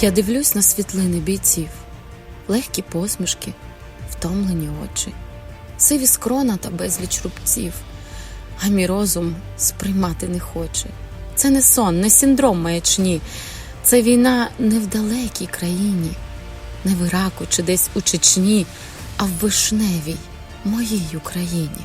Я дивлюсь на світлини бійців, легкі посмішки, втомлені очі, сиві скрона та безліч рубців, а мій розум сприймати не хоче. Це не сон, не синдром маячні, це війна не в далекій країні, не в Іраку чи десь у Чечні, а в вишневій, моїй Україні.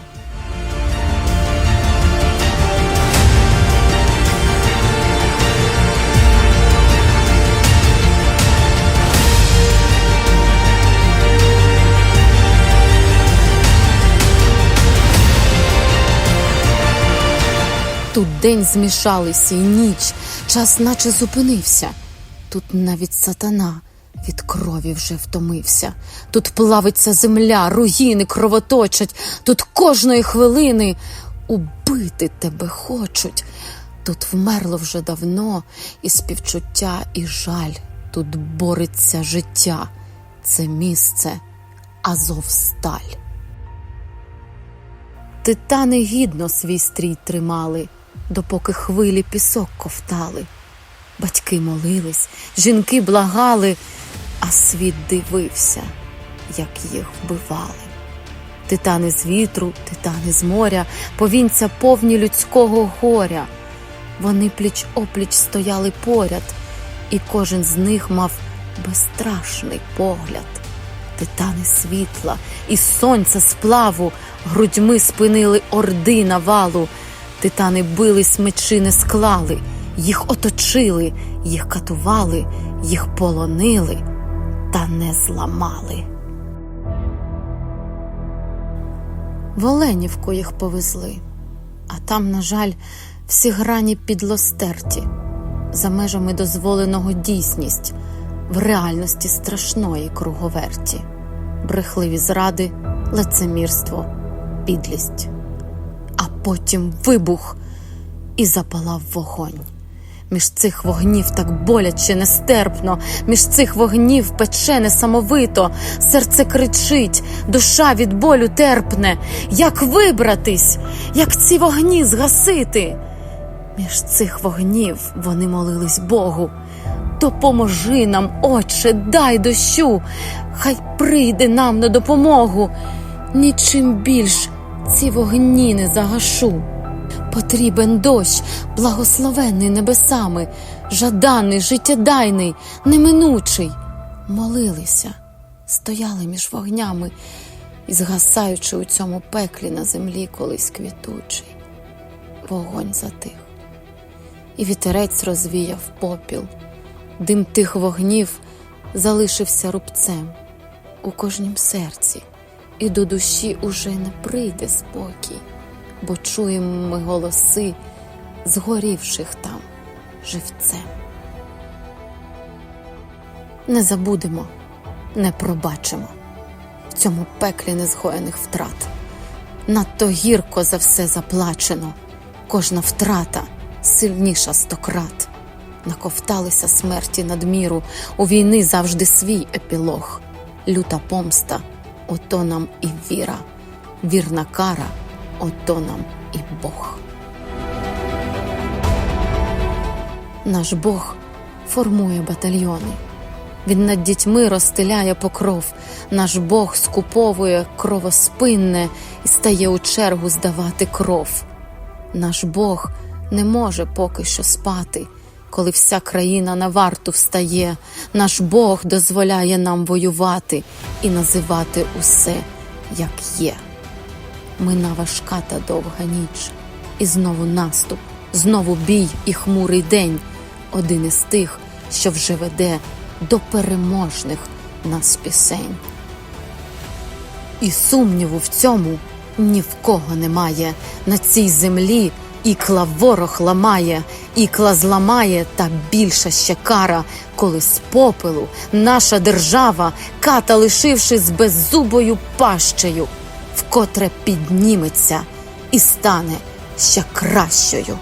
Тут день змішалися і ніч, час наче зупинився. Тут навіть сатана від крові вже втомився. Тут плавиться земля, руїни кровоточать, тут кожної хвилини убити тебе хочуть. Тут вмерло вже давно і співчуття, і жаль. Тут бореться життя. Це місце Азовсталь. Титани гідно свій стрій тримали, допоки хвилі пісок ковтали. Батьки молились, жінки благали, а світ дивився, як їх вбивали. Титани з вітру, титани з моря, повінця повні людського горя. Вони пліч опліч стояли поряд, і кожен з них мав безстрашний погляд. Титани світла і сонця сплаву грудьми спинили орди навалу. Титани бились, мечі не склали, їх оточили, їх катували, їх полонили та не зламали. В Оленівку їх повезли, а там, на жаль, всі грані підлостерті, за межами дозволеного дійсність, в реальності страшної круговерті, брехливі зради, лицемірство, підлість. А потім вибух і запалав вогонь. Між цих вогнів так боляче, нестерпно, між цих вогнів пече несамовито, серце кричить, душа від болю терпне. Як вибратись, як ці вогні згасити? Між цих вогнів вони молились Богу. Допоможи нам, Отче, дай дощу, хай прийде нам на допомогу. Нічим більш ці вогні не загашу. Потрібен дощ, благословенний небесами, жаданий, життєдайний, неминучий. Молилися, стояли між вогнями і згасаючи у цьому пеклі на землі колись квітучий. Вогонь затих, і вітерець розвіяв попіл. Дим тих вогнів залишився рубцем у кожнім серці, і до душі уже не прийде спокій, бо чуємо ми голоси згорівших там живцем. Не забудемо, не пробачимо в цьому пеклі незгоєних втрат. Надто гірко за все заплачено, кожна втрата сильніша стократ. Наковталися смерті надміру, у війни завжди свій епілог. Люта помста, ото нам і віра, вірна кара, ото нам і Бог. Наш Бог формує батальйони. Він над дітьми розстеляє покров. Наш Бог скуповує кровоспинне і стає у чергу здавати кров. Наш Бог не може поки що спати, коли вся країна на варту встає. Наш Бог дозволяє нам воювати і називати усе, як є. Мина важка та довга ніч, і знову наступ, знову бій і хмурий день. Один із тих, що вже веде до переможних нас пісень. І сумніву в цьому ні в кого немає. На цій землі ікла ворог ламає, ікла зламає, та більша ще кара, коли з попелу наша держава, ката лишивши з беззубою пащею, вкотре підніметься і стане ще кращою.